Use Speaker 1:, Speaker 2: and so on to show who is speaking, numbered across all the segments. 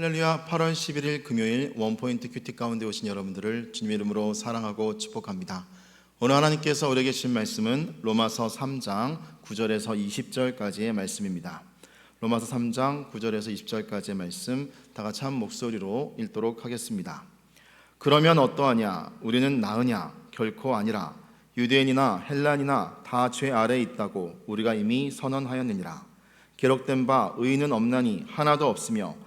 Speaker 1: 할렐루야 8월 11일 금요일 원포인트 큐티 가운데 오신 여러분들을 주님의 이름으로 사랑하고 축복합니다. 오늘 하나님께서 우리에게 주신 말씀은 로마서 3장 9절에서 20절까지의 말씀입니다. 로마서 3장 9절에서 20절까지의 말씀 다 같이 한 목소리로 읽도록 하겠습니다. 그러면 어떠하냐 우리는 나으냐 결코 아니라 유대인이나 헬란이나 다 죄 아래에 있다고 우리가 이미 선언하였느니라 기록된 바 의인은 없나니 하나도 없으며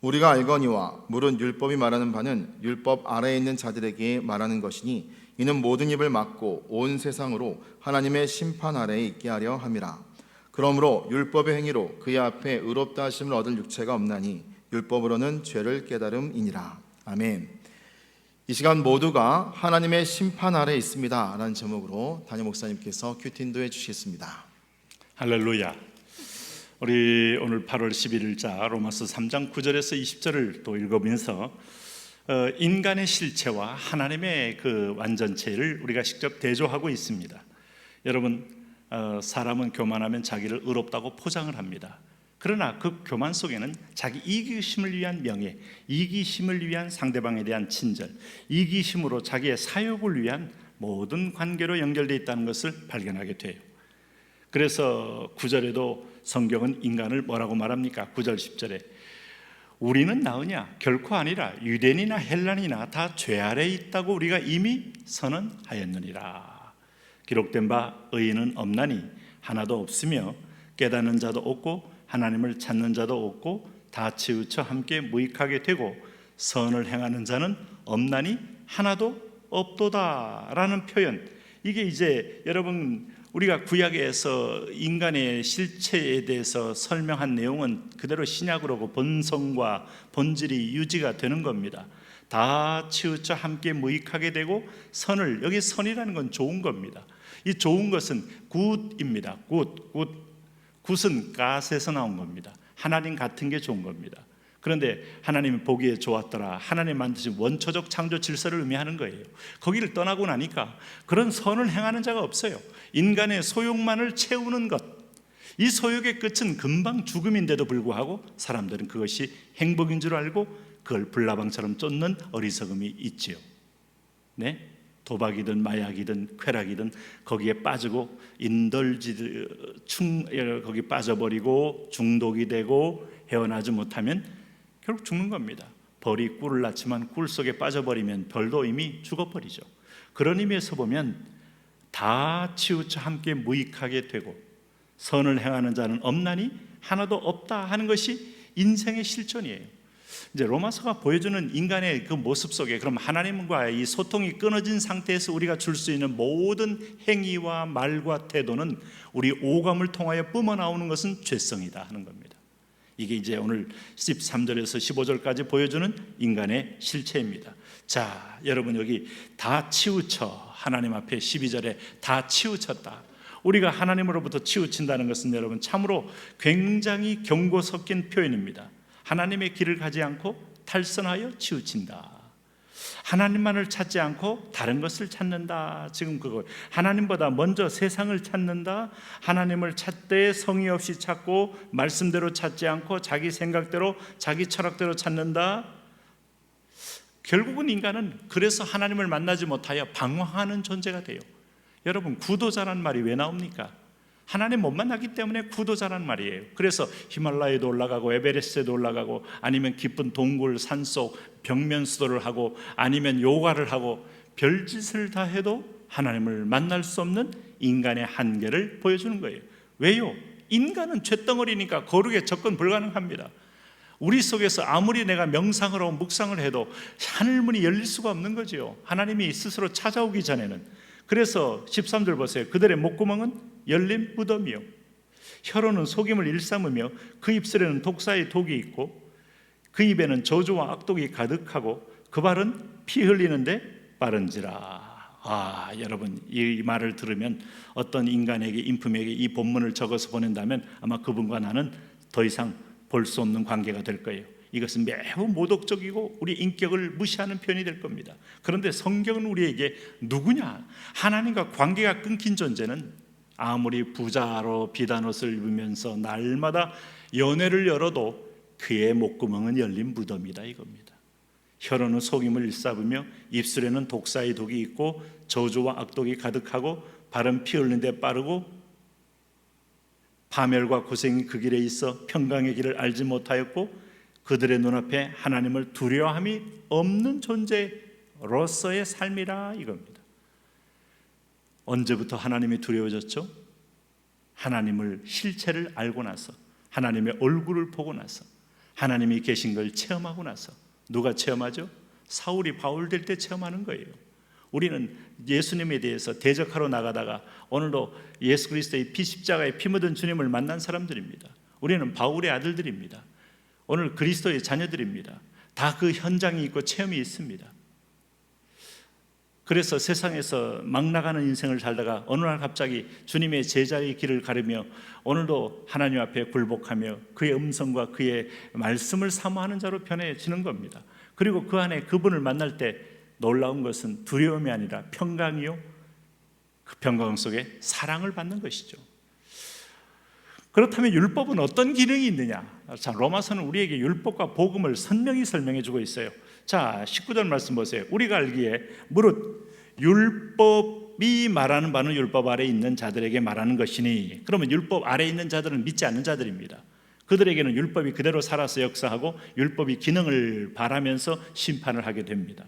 Speaker 1: 우리가 알거니와 물은 율법이 말하는 바는 율법 아래에 있는 자들에게 말하는 것이니 이는 모든 입을 막고 온 세상으로 하나님의 심판 아래에 있게 하려 함이라. 그러므로 율법의 행위로 그의 앞에 의롭다 하심을 얻을 육체가 없나니 율법으로는 죄를 깨달음이니라. 아멘. 이 시간 모두가 하나님의 심판 아래에 있습니다라는 제목으로 담임 목사님께서 큐틴도 해 주시겠습니다.
Speaker 2: 할렐루야. 우리 오늘 8월 11일자 로마서 3장 9절에서 20절을 또 읽으면서 어, 인간의 실체와 하나님의 그 완전체를 우리가 직접 대조하고 있습니다. 여러분 어, 사람은 교만하면 자기를 의롭다고 포장을 합니다. 그러나 그 교만 속에는 자기 이기심을 위한 명예, 이기심을 위한 상대방에 대한 친절, 이기심으로 자기의 사욕을 위한 모든 관계로 연결되어 있다는 것을 발견하게 돼요. 그래서 구절에도 성경은 인간을 뭐라고 말합니까? 9절 10절에 우리는 나으냐? 결코 아니라 유대인이나 헬란이나 다 죄 아래에 있다고 우리가 이미 선언하였느니라. 기록된 바 의인은 없나니 하나도 없으며 깨닫는 자도 없고 하나님을 찾는 자도 없고 다 치우쳐 함께 무익하게 되고 선을 행하는 자는 없나니 하나도 없도다라는 표현. 이게 이제 여러분 우리가 구약에서 인간의 실체에 대해서 설명한 내용은 그대로 신약으로 본성과 본질이 유지가 되는 겁니다. 다 치우쳐 함께 무익하게 되고 선을 여기 선이라는 건 좋은 겁니다. 이 좋은 것은 굿입니다. 굿, 굿. 굿은 가스에서 나온 겁니다. 하나님 같은 게 좋은 겁니다. 그런데 하나님이 보기에 좋았더라. 하나님 만드신 원초적 창조 질서를 의미하는 거예요. 거기를 떠나고 나니까 그런 선을 행하는 자가 없어요. 인간의 소욕만을 채우는 것. 이 소욕의 끝은 금방 죽음인데도 불구하고 사람들은 그것이 행복인 줄 알고 그걸 불나방처럼 쫓는 어리석음이 있지요. 네? 도박이든 마약이든 쾌락이든 거기에 빠지고 인덜지 충 거기 빠져버리고 중독이 되고 헤어나지 못하면 결국 죽는 겁니다. 벌이 꿀을 낳지만 꿀 속에 빠져버리면 벌도 이미 죽어버리죠. 그런 의미에서 보면 다 치우쳐 함께 무익하게 되고 선을 행하는 자는 없나니 하나도 없다 하는 것이 인생의 실존이에요. 이제 로마서가 보여주는 인간의 그 모습 속에 그럼 하나님과의 이 소통이 끊어진 상태에서 우리가 줄 수 있는 모든 행위와 말과 태도는 우리 오감을 통하여 뿜어 나오는 것은 죄성이다 하는 겁니다. 이게 이제 오늘 13절에서 15절까지 보여주는 인간의 실체입니다. 자, 여러분 여기 다 치우쳐 하나님 앞에 12절에 다 치우쳤다. 우리가 하나님으로부터 치우친다는 것은 여러분 참으로 굉장히 경고 섞인 표현입니다. 하나님의 길을 가지 않고 탈선하여 치우친다. 하나님만을 찾지 않고 다른 것을 찾는다. 지금 그거 하나님보다 먼저 세상을 찾는다. 하나님을 찾되 성의 없이 찾고 말씀대로 찾지 않고 자기 생각대로 자기 철학대로 찾는다. 결국은 인간은 그래서 하나님을 만나지 못하여 방황하는 존재가 돼요. 여러분 구도자란 말이 왜 나옵니까? 하나님 못 만나기 때문에 구도자란 말이에요. 그래서 히말라야도 올라가고 에베레스트에도 올라가고 아니면 깊은 동굴 산속 벽면 수도를 하고 아니면 요가를 하고 별짓을 다 해도 하나님을 만날 수 없는 인간의 한계를 보여주는 거예요. 왜요? 인간은 죄덩어리니까 거룩에 접근 불가능합니다. 우리 속에서 아무리 내가 명상을 하고 묵상을 해도 하늘문이 열릴 수가 없는 거죠. 하나님이 스스로 찾아오기 전에는. 그래서 13절 보세요. 그들의 목구멍은 열린 무덤이요. 혀로는 속임을 일삼으며 그 입술에는 독사의 독이 있고 그 입에는 저주와 악독이 가득하고 그 발은 피 흘리는데 빠른지라. 아, 여러분 이 말을 들으면 어떤 인간에게 인품에게 이 본문을 적어서 보낸다면 아마 그분과 나는 더 이상 볼 수 없는 관계가 될 거예요. 이것은 매우 모독적이고 우리 인격을 무시하는 표현이 될 겁니다. 그런데 성경은 우리에게 누구냐? 하나님과 관계가 끊긴 존재는 아무리 부자로 비단 옷을 입으면서 날마다 연회를 열어도 그의 목구멍은 열린 무덤이다 이겁니다. 혀로는 속임을 일삼으며 입술에는 독사의 독이 있고 저주와 악독이 가득하고 발은 피 흘리는 데 빠르고 파멸과 고생이 그 길에 있어 평강의 길을 알지 못하였고 그들의 눈앞에 하나님을 두려워함이 없는 존재로서의 삶이라 이겁니다. 언제부터 하나님이 두려워졌죠? 하나님을 실체를 알고 나서 하나님의 얼굴을 보고 나서 하나님이 계신 걸 체험하고 나서 누가 체험하죠? 사울이 바울 될 때 체험하는 거예요. 우리는 예수님에 대해서 대적하러 나가다가 오늘도 예수 그리스도의 피 십자가에 피 묻은 주님을 만난 사람들입니다. 우리는 바울의 아들들입니다. 오늘 그리스도의 자녀들입니다. 다 그 현장이 있고 체험이 있습니다. 그래서 세상에서 막 나가는 인생을 살다가 어느 날 갑자기 주님의 제자의 길을 가르며 오늘도 하나님 앞에 굴복하며 그의 음성과 그의 말씀을 사모하는 자로 변해지는 겁니다. 그리고 그 안에 그분을 만날 때 놀라운 것은 두려움이 아니라 평강이요. 그 평강 속에 사랑을 받는 것이죠. 그렇다면 율법은 어떤 기능이 있느냐? 자, 로마서는 우리에게 율법과 복음을 선명히 설명해 주고 있어요. 자, 19절 말씀 보세요. 우리가 알기에 무릇 율법이 말하는 바는 율법 아래 있는 자들에게 말하는 것이니 그러면 율법 아래 있는 자들은 믿지 않는 자들입니다. 그들에게는 율법이 그대로 살아서 역사하고 율법이 기능을 바라면서 심판을 하게 됩니다.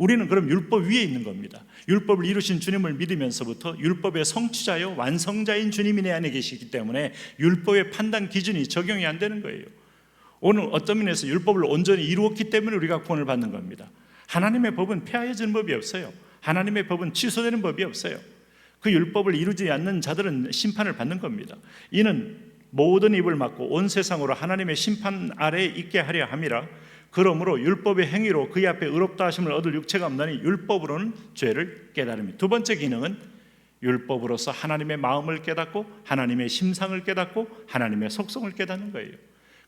Speaker 2: 우리는 그럼 율법 위에 있는 겁니다. 율법을 이루신 주님을 믿으면서부터 율법의 성취자요 완성자인 주님이 내 안에 계시기 때문에 율법의 판단 기준이 적용이 안 되는 거예요. 오늘 어떤 면에서 율법을 온전히 이루었기 때문에 우리가 구원을 받는 겁니다. 하나님의 법은 폐하여지는 법이 없어요. 하나님의 법은 취소되는 법이 없어요. 그 율법을 이루지 않는 자들은 심판을 받는 겁니다. 이는 모든 입을 막고 온 세상으로 하나님의 심판 아래에 있게 하려 함이라. 그러므로 율법의 행위로 그의 앞에 의롭다 하심을 얻을 육체가 없나니 율법으로는 죄를 깨달음이. 두 번째 기능은 율법으로서 하나님의 마음을 깨닫고 하나님의 심상을 깨닫고 하나님의 속성을 깨닫는 거예요.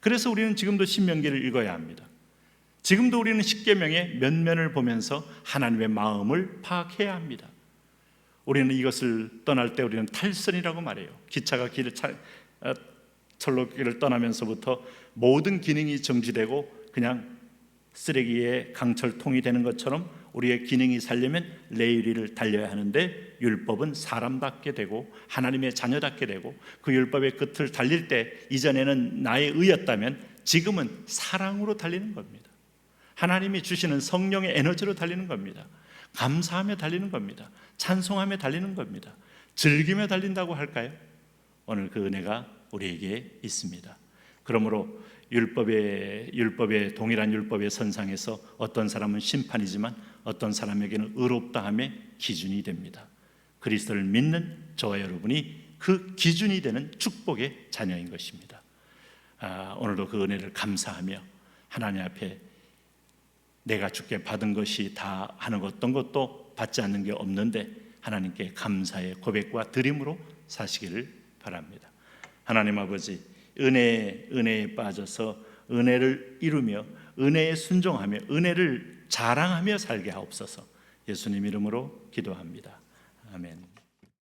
Speaker 2: 그래서 우리는 지금도 신명기를 읽어야 합니다. 지금도 우리는 십계명의 면면을 보면서 하나님의 마음을 파악해야 합니다. 우리는 이것을 떠날 때 우리는 탈선이라고 말해요. 기차가 길을 차, 어, 철로길을 떠나면서부터 모든 기능이 정지되고 그냥 쓰레기의 강철통이 되는 것처럼 우리의 기능이 살려면 레일을 달려야 하는데 율법은 사람답게 되고 하나님의 자녀답게 되고 그 율법의 끝을 달릴 때 이전에는 나의 의였다면 지금은 사랑으로 달리는 겁니다. 하나님이 주시는 성령의 에너지로 달리는 겁니다. 감사하며 달리는 겁니다. 찬송하며 달리는 겁니다. 즐기며 달린다고 할까요? 오늘 그 은혜가 우리에게 있습니다. 그러므로 율법의 율법의 동일한 율법의 선상에서 어떤 사람은 심판이지만 어떤 사람에게는 의롭다 함의 기준이 됩니다. 그리스도를 믿는 저와 여러분이 그 기준이 되는 축복의 자녀인 것입니다. 아, 오늘도 그 은혜를 감사하며 하나님 앞에 내가 주께 받은 것이 다 하는 어떤 것도 받지 않는 게 없는데 하나님께 감사의 고백과 드림으로 사시기를 바랍니다. 하나님 아버지 은혜 은혜에 빠져서 은혜를 이루며 은혜에 순종하며 은혜를 자랑하며 살게 하옵소서. 예수님 이름으로 기도합니다. 아멘.